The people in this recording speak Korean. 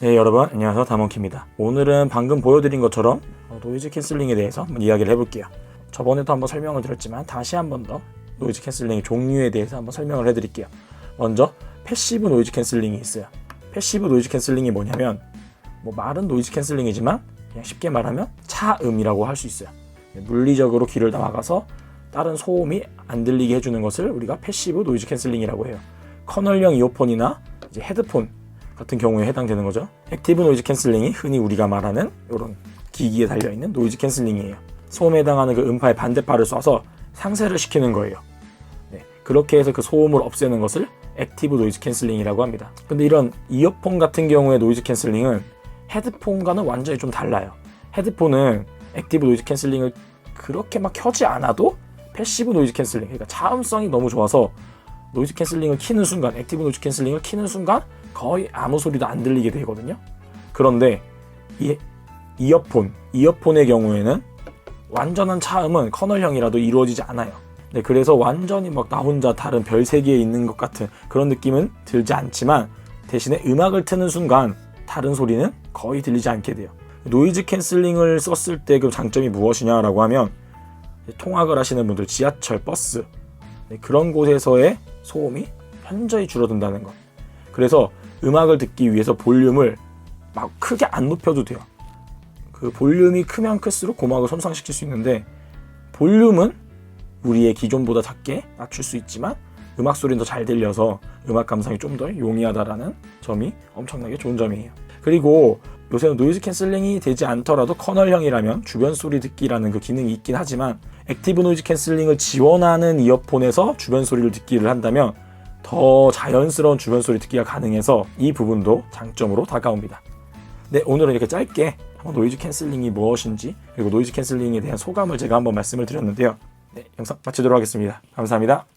네 여러분 안녕하세요. 다몬키입니다. 오늘은 방금 보여드린 것처럼 어, 노이즈 캔슬링에 대해서 한번 이야기를 해볼게요. 저번에도 한번 설명을 드렸지만 다시 한번 더 노이즈 캔슬링의 종류에 대해서 한번 설명을 해드릴게요. 먼저 패시브 노이즈 캔슬링이 있어요. 패시브 노이즈 캔슬링이 뭐냐면 뭐 말은 노이즈 캔슬링이지만 그냥 쉽게 말하면 차음이라고 할 수 있어요. 네, 물리적으로 귀를 다 막아서 다른 소음이 안 들리게 해주는 것을 우리가 패시브 노이즈 캔슬링이라고 해요. 커널형 이어폰이나 헤드폰 같은 경우에 해당되는 거죠. 액티브 노이즈 캔슬링이 흔히 우리가 말하는 이런 기기에 달려 있는 노이즈 캔슬링이에요. 소음에 해당하는 그 음파의 반대파를 쏴서 상쇄를 시키는 거예요. 네, 그렇게 해서 그 소음을 없애는 것을 액티브 노이즈 캔슬링이라고 합니다. 근데 이런 이어폰 같은 경우의 노이즈 캔슬링은 헤드폰과는 완전히 좀 달라요. 헤드폰은 액티브 노이즈 캔슬링을 그렇게 막 켜지 않아도 패시브 노이즈 캔슬링, 그러니까 차음성이 너무 좋아서 노이즈 캔슬링을 키는 순간, 액티브 노이즈 캔슬링을 키는 순간 거의 아무 소리도 안 들리게 되거든요. 그런데 이 이어폰, 이어폰의 경우에는 완전한 차음은 커널형이라도 이루어지지 않아요. 네, 그래서 완전히 막 나 혼자 다른 별 세계에 있는 것 같은 그런 느낌은 들지 않지만 대신에 음악을 트는 순간 다른 소리는 거의 들리지 않게 돼요. 노이즈 캔슬링을 썼을 때 그 장점이 무엇이냐라고 하면 통학을 하시는 분들, 지하철, 버스 네, 그런 곳에서의 소음이 현저히 줄어든다는 것. 그래서 음악을 듣기 위해서 볼륨을 막 크게 안 높여도 돼요. 그 볼륨이 크면 클수록 고막을 손상시킬 수 있는데 볼륨은 우리의 기존보다 작게 낮출 수 있지만 음악 소리는 더 잘 들려서 음악 감상이 좀 더 용이하다라는 점이 엄청나게 좋은 점이에요. 그리고 요새는 노이즈 캔슬링이 되지 않더라도 커널형이라면 주변 소리 듣기라는 그 기능이 있긴 하지만 액티브 노이즈 캔슬링을 지원하는 이어폰에서 주변 소리를 듣기를 한다면 더 자연스러운 주변 소리 듣기가 가능해서 이 부분도 장점으로 다가옵니다. 네, 오늘은 이렇게 짧게 한번 노이즈 캔슬링이 무엇인지 그리고 노이즈 캔슬링에 대한 소감을 제가 한번 말씀을 드렸는데요. 네, 영상 마치도록 하겠습니다. 감사합니다.